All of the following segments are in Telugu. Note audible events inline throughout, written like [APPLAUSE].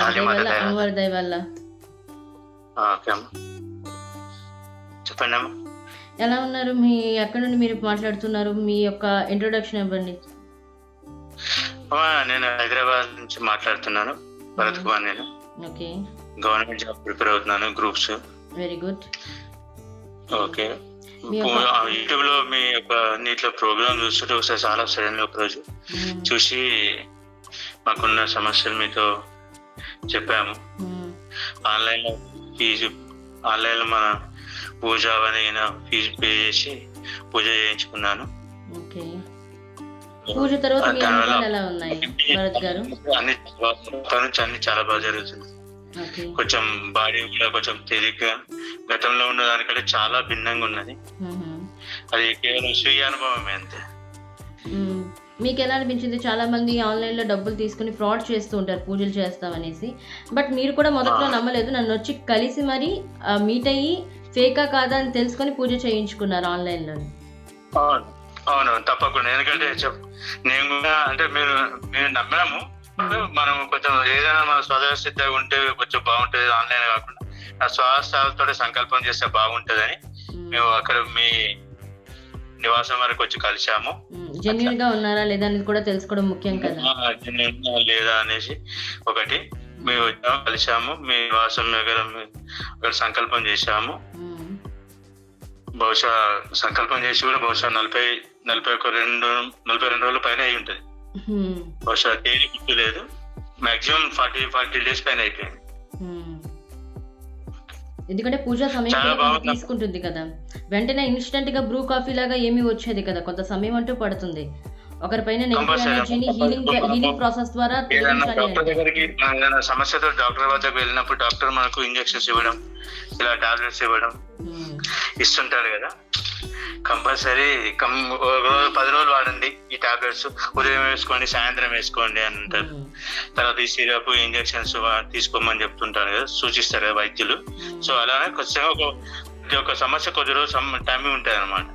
అమ్మవారి దయ వల్ల చెప్పండి ఎలా ఉన్నారు? మీ ఎక్కడి నుండి మీరు మాట్లాడుతున్నారు? మీ యొక్క ఇంట్రొడక్షన్ ఇవ్వండి. నేను హైదరాబాద్ నుంచి మాట్లాడుతున్నాను. భరత్ కుమార్ నేను. ఓకే. గవర్నమెంట్ జాబ్ ప్రిపేర్ అవుతున్నాను గ్రూప్స్. Very good. ఓకే. యూట్యూబ్లో మీ యొక్క నీటిలో ప్రోగ్రామ్ చూస్తుంటే ఒకసారి చాలా సడన్ ఒక రోజు చూసి మాకున్న సమస్యలు మీతో చెప్పాము. ఆన్లైన్లో ఫీజు ఆన్లైన్లో మన పూజ అవన్నీ ఫీజు పే చేసి పూజ చేయించుకున్నాను. పూజ తర్వాత అన్ని నుంచి అన్ని చాలా బాగా జరుగుతుంది. కొంచెం బాడీ కూడా కొంచెం తేలిగ్గా గతంలో ఉన్న దానికంటే చాలా భిన్నంగా ఉన్నది. అది కేవలం స్వీయ అనుభవమే అంతే. మీకు ఎలా అనిపించింది? చాలా మంది ఆన్లైన్లో డబ్బులు తీసుకుని ఫ్రాడ్ చేస్తూ ఉంటారు పూజలు చేస్తామనేసి. బట్ మీరు కూడా మొదట్లో నమ్మలేదు. నన్ను వచ్చి కలిసి మరి మీట్ అయ్యి ఫేకా కాదా అని తెలుసుకొని పూజ చేయించుకున్నారు ఆన్లైన్లో అవును తప్పకుండా. ఎందుకంటే నేను కూడా అంటే మీరు మీరు నమ్మినాము మనం కొంచెం ఏదైనా మన స్వదస్థితిగా ఉంటే కొంచెం బాగుంటుంది ఆన్లైన్ కాకుండా. ఆ స్వస్థతో సంకల్పం చేస్తే బాగుంటుందని. మేము అక్కడ మీ నివాసం వరకు వచ్చి కలిసాము జెన్యున్గా ఉన్నారా లేదా అనేది కూడా తెలుసుకోవడం ముఖ్యం కదా లేదా అనేసి ఒకటి మేము వచ్చాము కలిసాము మీ నివాసం దగ్గర అక్కడ సంకల్పం చేశాము. బహుశా సంకల్పం చేసి కూడా బహుశా నలభై నలభై ఒక రెండు నలభై రెండు రోజుల పైన అయి ఉంటుంది. బహుశా తేదీ గుర్తు లేదు మాక్సిమం ఫార్టీ ఫార్టీ డేస్ పైన అయిపోయింది. ఎందుకంటే పూజా సమయం. తీసుకుంటుంది కదా వెంటనే ఇన్స్టెంట్గా బ్రూ కాఫీ లాగా ఏమీ వచ్చేది కదా కొంత సమయం అంటూ పడుతుంది ఒకరిపైన హీలింగ్ హీలింగ్ ప్రాసెస్ ద్వారా డాక్టర్. దగ్గరికి సమస్యతో డాక్టర్ వద్దకు వెళ్ళినప్పుడు డాక్టర్ మనకు ఇంజెక్షన్స్ ఇవ్వడం ఇలా టాబ్లెట్స్ ఇవ్వడం. ఇస్తుంటారు కదా కంపల్సరీ కం ఒక రోజు పది రోజులు వాడండి ఈ టాబ్లెట్స్. ఉదయం వేసుకోండి సాయంత్రం వేసుకోండి అని అంటారు. తర్వాత ఈ సిరప్ ఇంజెక్షన్స్ తీసుకోమని చెప్తుంటారు కదా సూచిస్తారు కదా వైద్యులు. సో అలానే కొంచెం ఒక ఒక్క సమస్య కొద్ది రోజు టైమింగ్ ఉంటాయి అనమాట.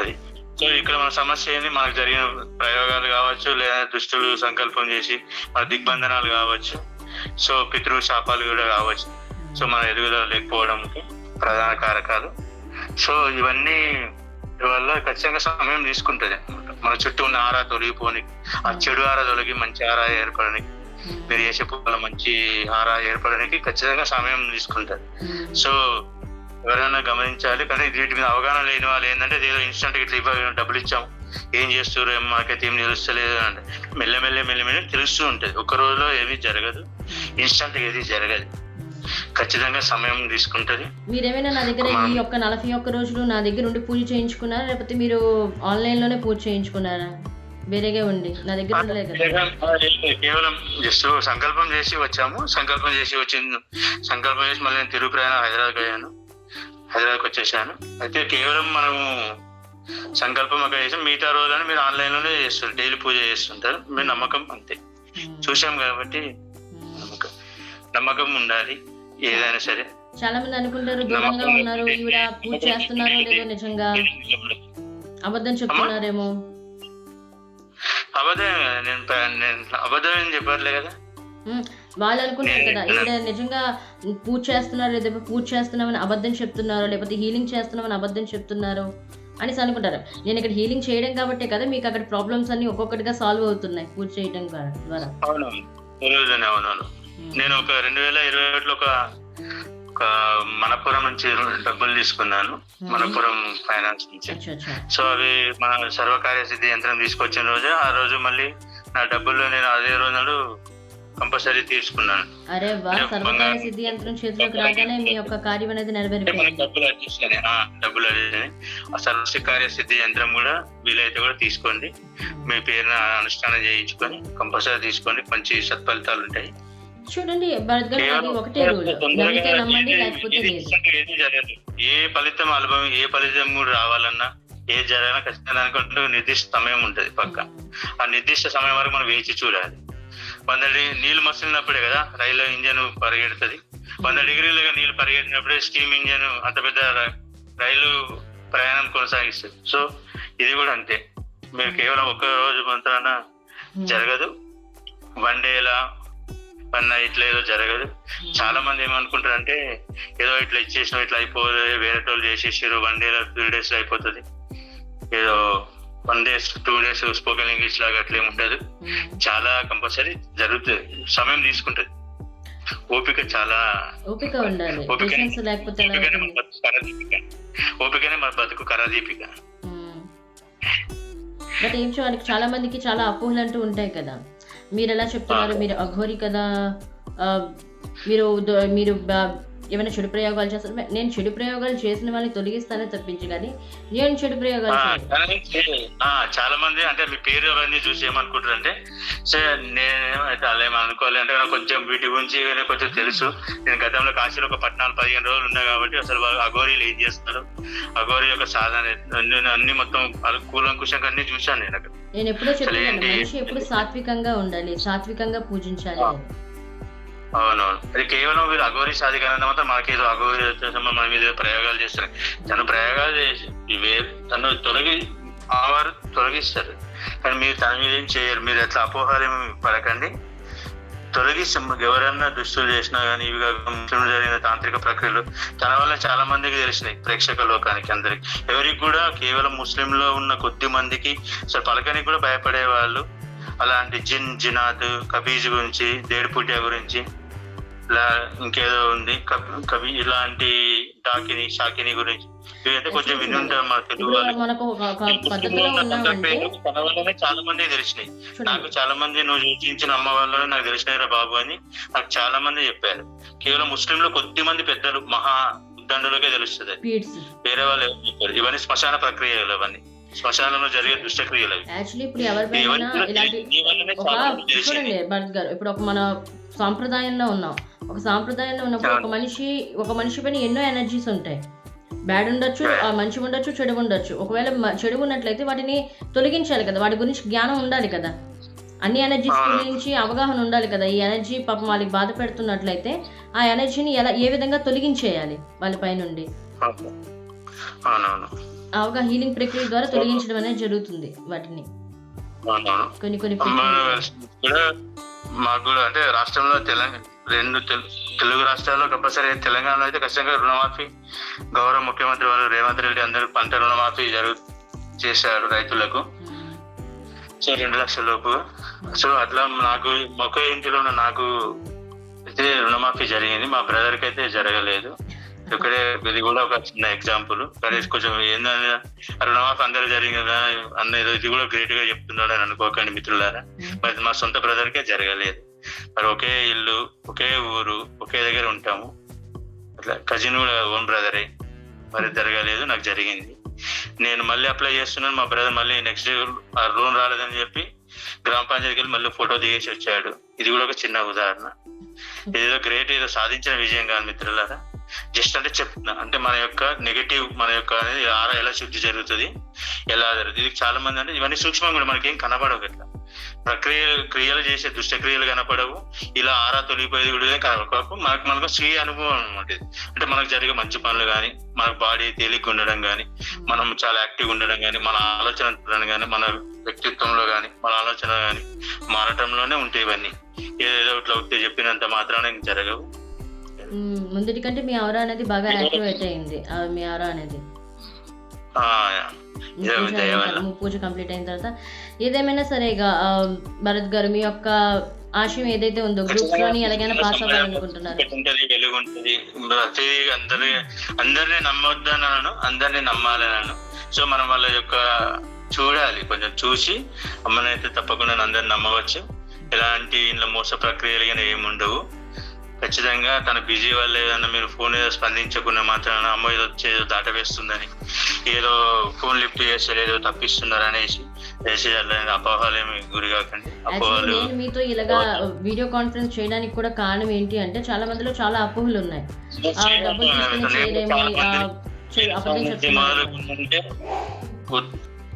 అది. సో ఇక్కడ మన సమస్య ఏంది? మనకు జరిగిన ప్రయోగాలు కావచ్చు లేదా దుష్టులు సంకల్పం చేసి మన దిగ్బంధనాలు కావచ్చు. సో పితృ శాపాలు కూడా కావచ్చు. సో మన ఎదుగుదల లేకపోవడానికి ప్రధాన కారకాలు. సో ఇవన్నీ వల్ల ఖచ్చితంగా సమయం తీసుకుంటుంది మన చుట్టూ ఉన్న ఆరా తొలగిపోని ఆ చెడు ఆరా తొలగి మంచి ఆరా ఏర్పడడానికి. మీరు చేసే పూల మంచి ఆరా ఏర్పడడానికి ఖచ్చితంగా సమయం తీసుకుంటుంది. మ్మ్. సో ఎవరైనా గమనించాలి కానీ వీటి మీద అవగాహన లేని వాళ్ళు ఏంటంటే ఏదో ఇన్స్టెంట్ ఇట్లా ఇవ్వ డబ్బులు ఇచ్చాం ఏం చేస్తారు ఏం మాకైతే ఏం తెలుస్తలేదు అంటే మెల్లమెల్ల మెల్లమెల్ల తెలుస్తూ ఉంటుంది. ఒక రోజులో ఏమీ జరగదు. ఇన్స్టెంట్ ఏది జరగదు. ఖచ్చితంగా సమయం తీసుకుంటది. మీరేమైనా నా దగ్గర ఈ యొక్క నలభై ఒక్క రోజులు నా దగ్గర ఉండి పూజ చేయించుకున్నారా? లేకపోతే మీరు ఆన్లైన్లోనే పూజ చేయించుకున్నారా? వేరేగా ఉండి నా దగ్గర ఉండలేదు కేవలం జస్ట్ సంకల్పం చేసి వచ్చాము. సంకల్పం చేసి వచ్చింది. సంకల్పం చేసి మళ్ళీ నేను తిరుగు ప్రయాణం హైదరాబాద్ అయ్యాను హైదరాబాద్కి వచ్చేసాను. అయితే కేవలం మనము సంకల్పం అక్కడ చేసి. మిగతా రోజులని మీరు ఆన్లైన్లోనే చేస్తారు. డైలీ పూజ చేస్తుంటారు. మీ నమ్మకం అంతే. చూసాం కాబట్టి మ్మ్. నమ్మకం. నమ్మకం ఉండాలి. ఏదైనా సరే. చాలా మంది అనుకుంటారు దూరంగా ఉన్నారు ఈవిడ పూజ చేస్తున్నారో లేదో నిజంగా. అబద్ధం చెప్తున్నారేమో. అబద్ధం కదా, నేను అబద్ధం ఏం చెప్పట్లే కదా. వాళ్ళు అనుకుంటారు కదా ఈవిడ నిజంగా పూజ చేస్తున్నారు లేదా పూజ చేస్తున్నామని అబద్ధం చెప్తున్నారో లేకపోతే హీలింగ్ చేస్తున్నామని అబద్ధం చెప్తున్నారో అనేసి అనుకుంటారు. నేను ఇక్కడ హీలింగ్ చేయడం కాబట్టే కదా మీకు అక్కడ ప్రాబ్లమ్స్ అన్ని ఒక్కొక్కటిగా సాల్వ్ అవుతున్నాయి పూజ చేయడం ద్వారా అవునవును. నేను ఒక రెండు వేల ఇరవై ఒకటిలో ఒక ఒక మనపురం నుంచి డబ్బులు తీసుకున్నాను. మనపురం ఫైనాన్స్ నుంచి. సో అవి మన సర్వకార్య సిద్ధి యంత్రం తీసుకొచ్చిన రోజే ఆ రోజు మళ్ళీ నా డబ్బులు నేను అదే రోజు కంపల్సరీ తీసుకున్నాను. అరే వా సర్వకాయ సిద్ధి యంత్రం చేతిలోకి రాగానే మీ యొక్క కార్యం అనేది అంటే మనకి నెరవేరిపోయింది డబ్బులు ఆ, డబ్బులు ఆ సర్వకార్య సిద్ధి యంత్రం కూడా వీలైతే కూడా తీసుకోండి. మీ పేరున అనుష్ఠానం చేయించుకొని కంపల్సరీ తీసుకోండి మంచి సత్ఫలితాలు ఉంటాయి. చూడండి భరత్ గారు ఒకటే రూల్ నమ్మితే నమ్మండి లేకపోతే లేదు. ఏ ఫలితం అనుభవం ఏ ఫలితం కూడా రావాలన్నా ఏ జరగాలన్నా ఖచ్చితంగా దానికంటూ నిర్దిష్ట సమయం ఉంటది పక్క. ఆ నిర్దిష్ట సమయం వరకు మనం వేచి చూడాలి. వంద డి- నీళ్ళు మసిలినప్పుడే కదా రైలు ఇంజన్ పరిగెడుతుంది. వంద డిగ్రీలుగా నీళ్ళు పరిగెట్టినప్పుడే స్టీమ్ ఇంజన్ అంత పెద్ద రైలు ప్రయాణం కొనసాగిస్తుంది. సో ఇది కూడా అంతే. మీరు కేవలం ఒక్క రోజు మాత్రాన జరగదు. వన్ డేలా వన్ నైట్లో ఏదో జరగదు. చాలా మంది ఏమనుకుంటారు అంటే ఏదో ఇట్లా ఇచ్చేసినాం ఇట్లా అయిపోదు వేరే వాళ్ళు చేసేసారు వన్ డే త్రీ డేస్లో అయిపోతుంది. ఏదో one days two days spoken English లాగా అట్లేం ఉండదు. ఉమ్. చాలా కంపల్సరీ జరుగుతుంది. సమయం తీసుకుంటది. ఓపిక చాలా ఓపిక ఉండాలి. ఓపికనే. మన బతుకు కరదీపిక బట్ ఏం చేయడానికి చాలా మందికి చాలా అపోహలు అంటూ ఉంటాయి కదా. మీరు ఎలా చెప్తున్నారు మీరు అఘోరి కదా. మీరు మీరు ఏమైనా చెడు ప్రయోగాలు చేస్తారు? నేను చెడు ప్రయోగాలు చేసిన వాళ్ళని తొలగిస్తానే తప్పించి కానీ నేను చెడు ప్రయోగాలు చాలా మంది అంటే మీ పేరు అవన్నీ చూసి ఏమనుకుంటారు అంటే సరే నేను అయితే అలా ఏమీ అనుకోవాలి అంటే నాకు కొంచెం వీటి గురించి కొంచెం తెలుసు. నేను గతంలో కాశీలో ఒక పద్నాలుగు పదిహేను రోజులు ఉన్నా కాబట్టి అసలు వాళ్ళు అఘోరీలు ఏం చేస్తున్నారు? అఘోరి యొక్క సాధన అన్ని మొత్తం కూలంకుశంగా అన్ని చూశాను నేను అక్కడ. నేను ఎప్పుడో చెప్తున్నాను? మనిషి ఎప్పుడు సాత్వికంగా ఉండాలి సాత్వికంగా పూజించాలి. అవునవును. అది కేవలం వీళ్ళు అఘోరి సాధికారంగా మాత్రం మనకేదో అఘోరి మన మీద ప్రయోగాలు చేస్తారు. తను ప్రయోగాలు చేసి తను తొలగి వారు తొలగిస్తారు. కానీ మీరు తన మీద ఏం చేయరు. మీరు ఎట్లా అపోహాలు ఏమి పడకండి. తొలగిస్తే. ఎవరన్నా దుస్తులు చేసినా కానీ ఇవి ముస్లింలు జరిగిన తాంత్రిక ప్రక్రియలు తన వల్ల చాలా మందికి తెలిసినాయి ప్రేక్షక లోకానికి అందరికి. ఎవరికి కూడా కేవలం ముస్లింలో ఉన్న కొద్ది మందికి సో పలకనికి కూడా భయపడే వాళ్ళు అలాంటి జిన్ జినాద్ కబీజ్ గురించి దేడిపుట్యా గురించి ఇలా ఇంకేదో ఉంది. కబీ ఇలాంటి డాకిని షాకిని గురించి. ఇవైతే కొంచెం విని ఉంటారు మన తెలుగు వాళ్ళు చాలా మంది తెలిసినాయి. నాకు చాలా మంది నువ్వు సూచించిన అమ్మ వాళ్ళని నాకు తెలిసినాయిరా బాబు అని నాకు చాలా మంది చెప్పారు. కేవలం ముస్లింలు కొద్ది మంది పెద్దలు మహా దండులకే తెలుస్తుంది వేరే వాళ్ళు ఇవన్నీ శ్మశాన ప్రక్రియలు అవన్నీ. శ్మశానంలో జరిగే దుష్టక్రియలు యాక్చువల్లీ ఎవరిపైన ఇలాంటి. చూడండి భరత్ గారు ఇప్పుడు ఒక మన సాంప్రదాయంలో ఉన్నాం. ఒక సాంప్రదాయంలో ఉన్నప్పుడు ఒక మనిషి ఒక మనిషి పైన ఎన్నో ఎనర్జీస్ ఉంటాయి. బ్యాడ్ ఉండొచ్చు ఆ మంచి ఉండొచ్చు చెడు ఉండొచ్చు. ఒకవేళ చెడు ఉన్నట్లయితే వాటిని తొలగించాలి కదా వాటి గురించి జ్ఞానం ఉండాలి కదా. అన్ని ఎనర్జీస్ అవును. గురించి అవగాహన ఉండాలి కదా. ఈ ఎనర్జీ పాపం వాళ్ళకి బాధ పెడుతున్నట్లయితే ఆ ఎనర్జీని ఎలా ఏ విధంగా తొలగించేయాలి వాళ్ళ పై నుండి ఒక హీలింగ్ ప్రక్రియ ద్వారా తొలగించడం అనేది జరుగుతుంది వాటిని. కొన్ని కొన్ని మాకు అంటే రాష్ట్రంలో తెలంగాణ రెండు తెలు- తెలుగు రాష్ట్రాల్లో కంపల్సరీ తెలంగాణలో అయితే ఖచ్చితంగా రుణమాఫీ. గౌరవ ముఖ్యమంత్రి వారు రేవంత్ రెడ్డి అందరూ పంట రుణమాఫీ జరుగు చేశారు రైతులకు. సో రెండు లక్షల లోపు. సో అట్లా నాకు ఒకే ఇంటిలో ఉన్న నాకు అయితే రుణమాఫీ జరిగింది. మా బ్రదర్కి అయితే జరగలేదు. ఇక్కడే ఇది కూడా ఒక చిన్న ఎగ్జాంపుల్. కానీ కొంచెం ఆ రుణమాఫీ అందరూ జరిగింది? అన్న ఇది కూడా గ్రేట్గా చెప్తున్నాడు అని అనుకోకండి మిత్రులారా. మరి మా సొంత బ్రదర్ కే జరగలేదు. మరి ఒకే ఇల్లు ఒకే ఊరు ఒకే దగ్గర ఉంటాము. అట్లా కజిన్ కూడా ఓన్ బ్రదరే మరి జరగలేదు నాకు జరిగింది. నేను మళ్ళీ అప్లై చేస్తున్నాను మా బ్రదర్ మళ్ళీ నెక్స్ట్ ఆ లోన్ రాలేదని చెప్పి గ్రామ పంచాయతీకి వెళ్ళి మళ్ళీ ఫోటో దిగేసి వచ్చాడు. ఇది కూడా ఒక చిన్న ఉదాహరణ. ఏదో గ్రేట్ ఏదో సాధించిన విజయం కాదు మిత్రులారా. జస్ట్ అంటే చెప్తున్నా అంటే మన యొక్క నెగటివ్ మన యొక్క అనేది ఆరా ఎలా శుద్ధి జరుగుతుంది ఎలా జరుగుతుంది. ఇది చాలా మంది అంటే ఇవన్నీ సూక్ష్మంగా కూడా మనకేం కనబడవు ఇట్లా ప్రక్రియ క్రియలు చేసే దుష్ట క్రియలు కనపడవు. ఇలా ఆరా తొలిగిపోయేది కూడా ఏం కనపడవు మనకు మనకు స్వీయ అనుభవం అనమాట. అంటే మనకు జరిగే మంచి పనులు కానీ మన బాడీ తేలిగ్గా ఉండడం కానీ మనం చాలా యాక్టివ్ ఉండడం కానీ మన ఆలోచన కానీ మన వ్యక్తిత్వంలో కానీ మన ఆలోచన కానీ మారటంలోనే ఉంటాయి ఇవన్నీ. ఏదేదో ఇట్లా ఒకటి చెప్పినంత మాత్రాన ఇంక జరగవు. ముందుటి కంటే మీ ఆరా అనేది బాగా యాక్టివేట్ అయింది. ఆ మీ ఆరా అనేది. పూజ కంప్లీట్ అయిన తర్వాత ఏదేమైనా సరే ఇక భరత్ గారు మీ యొక్క ఆశయం ఏదైతే ఉందో గ్రూప్స్లోని ఎలాగైనా పాస్ అవ్వాలనుకుంటున్నారు? వెలుగు ఉంటది ప్రతి అందరి అందరిని అందరిని నమ్మాలనను సో మనం వాళ్ళ యొక్క చూడాలి కొంచెం చూసి అమ్మనైతే తప్పకుండా అందరిని నమ్మవచ్చు. ఎలాంటి ఇంట్లో మోస ప్రక్రియలు కానీ ఏమి ఉండవు ఖచ్చితంగా తన బిజీ వల్ల ఏదైనా మీరు ఫోన్ ఏదో స్పందించకుండా మాత్రాన అమ్మ ఏదో వచ్చేదో దాట వేస్తుందని ఏదో ఫోన్ లిఫ్ట్ చేస్తారు ఏదో తప్పిస్తున్నారు అనేసి నేను మీతో ఇలాగా వీడియో కాన్ఫరెన్స్ చేయడానికి కూడా కారణం ఏంటి అంటే చాలా మందిలో చాలా అపోహలు ఉన్నాయి. డబ్బులు తీసుకుని చేయలేము ఆ, చే- అబద్ధం చెప్తున్నారు. మొదలుకుంటే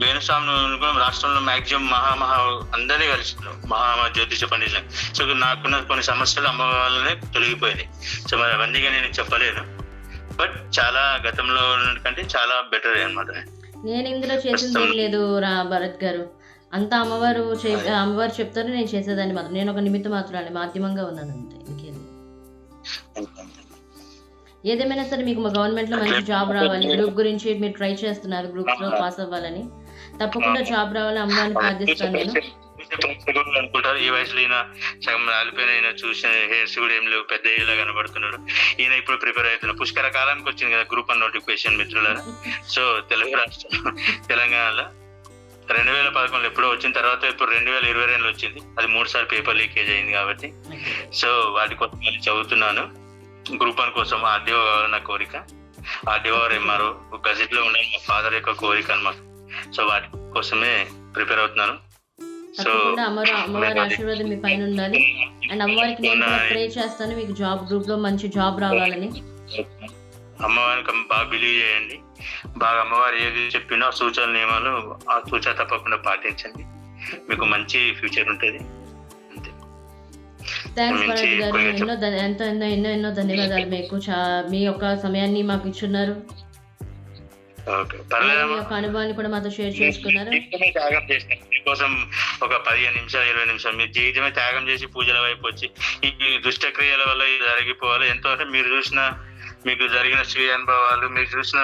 వేణుస్వామి రాష్ట్రంలో మాక్సిమం మహా మహా అందరినీ కలిసినారు మహా మహా జ్యోతిష పండితులు. సో నాకున్న కొన్ని సమస్యలు అమ్మ వల్లనే తొలగిపోయినాయి. సో మరి అవన్నీ నేను చెప్పలేను. బట్ చాలా గతంలో కంటే చాలా బెటర్ అనమాట నేను ఇందులో చేసింది లేదు రా భరత్ గారు. అంతా అమ్మవారు చే అమ్మవారు చెప్తారు నేను చేసేదాన్ని మాత్రం. నేను ఒక నిమిత్త మాత్రాన్ని మాధ్యమంగా ఉన్నాను అంతే ఇంకేది ఏదేమైనా సరే మీకు మా గవర్నమెంట్లో మంచి జాబ్ రావాలి గ్రూప్ గురించి మీరు ట్రై చేస్తున్నారు గ్రూప్స్లో పాస్ అవ్వాలని. తప్పకుండా జాబ్ రావాలని అమ్మవారిని ప్రార్థిస్తాను నేను. అనుకుంటారు. ఈ వయసులో ఈయన సగం రాలిపోయిన ఈయన చూసిన హెయిర్స్ కూడా ఏం లేవు. పెద్ద ఏళ్ళ కనబడుతున్నాడు ఈయన ఇప్పుడు ప్రిపేర్ అవుతున్నాడు పుష్కర కాలానికి వచ్చింది కదా గ్రూప్ వన్ నోటిఫికేషన్ మిత్రులారా. సో తెలుగు రాష్ట్రం తెలంగాణలో రెండు వేల పదకొండులో ఎప్పుడో వచ్చిన తర్వాత ఇప్పుడు రెండు వేల ఇరవై రెండులో వచ్చింది. అది మూడు సార్లు పేపర్ లీకేజ్ అయింది కాబట్టి. సో వాటి కోసం మళ్ళీ చదువుతున్నాను. గ్రూప్ వన్ కోసం ఆర్డీఓ కావాలని నా కోరిక. ఆర్డీఓ ఎంఆర్ఓ గజెట్లో ఉండాలి. మా ఫాదర్ యొక్క కోరిక అన్నమాట. సో వాటి కోసమే ప్రిపేర్ అవుతున్నాను. సో అమ్మవారు ఆశీర్వాదం మీ పైన ఉండాలి. అండ్ అమ్మవారికి నేను ప్రే చేస్తాను. మీకు జాబ్ గ్రూప్లో మంచి జాబ్ రావాలని. అమ్మవారికి బాగా బిలీవ్ చేయండి. బాగా అమ్మవారు ఏది చెప్పినో సూచన నియమాలు ఆ సూచన తప్పకుండా పాటించండి. మీకు మంచి ఫ్యూచర్ ఉంటుంది. ఎన్నో ఎన్నో ఎన్నో ఎన్నో ధన్యవాదాలు. మీకు మీ యొక్క సమయాన్ని మాకు ఇచ్చున్నారు. యొక్క అనుభవాన్ని కూడా మాతో షేర్ చేసుకున్నారు? త్యాగం చేసిన మీకోసం ఒక పదిహేను నిమిషాలు ఇరవై నిమిషాలు మీ జీవితమే త్యాగం చేసి పూజల వైపు వచ్చి ఈ దుష్టక్రియల వల్ల ఇది జరిగిపోవాలి. ఎంతో అంటే మీరు చూసిన మీకు జరిగిన స్వీయ అనుభవాలు మీరు చూసిన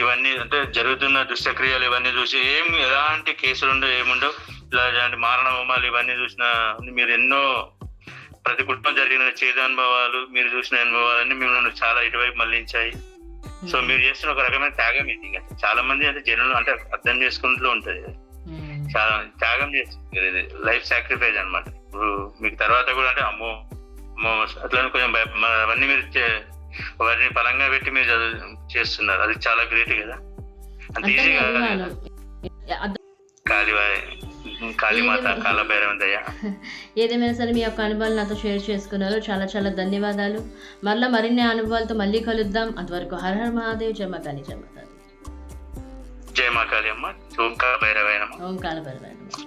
ఇవన్నీ అంటే జరుగుతున్న దుష్టక్రియలు ఇవన్నీ చూసి ఏం ఎలాంటి కేసులు ఉండవు ఏముండవు. ఇలాంటి మారణ హోమాలు ఇవన్నీ చూసిన మీరు ఎన్నో ప్రతి కుటుంబం జరిగిన చేదు అనుభవాలు మీరు చూసిన అనుభవాలన్నీ మిమ్మల్ని చాలా ఇటువైపు మళ్ళించాయి సో మీరు చేస్తున్న ఒక రకమైన త్యాగం ఇది. చాలా మంది అంటే జనులు అంటే అర్థం చేసుకుంటూ ఉంటది. మ్మ్. చాలా త్యాగం చేస్తుంది లైఫ్ సాక్రిఫైస్ అన్నమాట. ఇప్పుడు మీకు తర్వాత కూడా అంటే అమ్మో అమ్మో అట్లా కొంచెం అవన్నీ మీరు వాటిని పరంగా పెట్టి మీరు చదువు- చేస్తున్నారు. అది చాలా గ్రేట్ కదా. అంత అంతా ఈజీ మీ కాదు. కాళీమాత ఏదేమైనా- కాలభైరవం [LAUGHS] సరే మీ యొక్క అనుభవాలు నాతో షేర్ చేసుకున్నారు. చాలా చాలా ధన్యవాదాలు. మళ్ళీ మరిన్ని అనుభవాలతో మళ్ళీ కలుద్దాం. అంతవరకు హర హర మహాదేవ్. జమకాలి జమకాలి జయ మా కాళీ అమ్మ. ఓం కాళభైరవైనమ్మ ఓం కాలభైరవ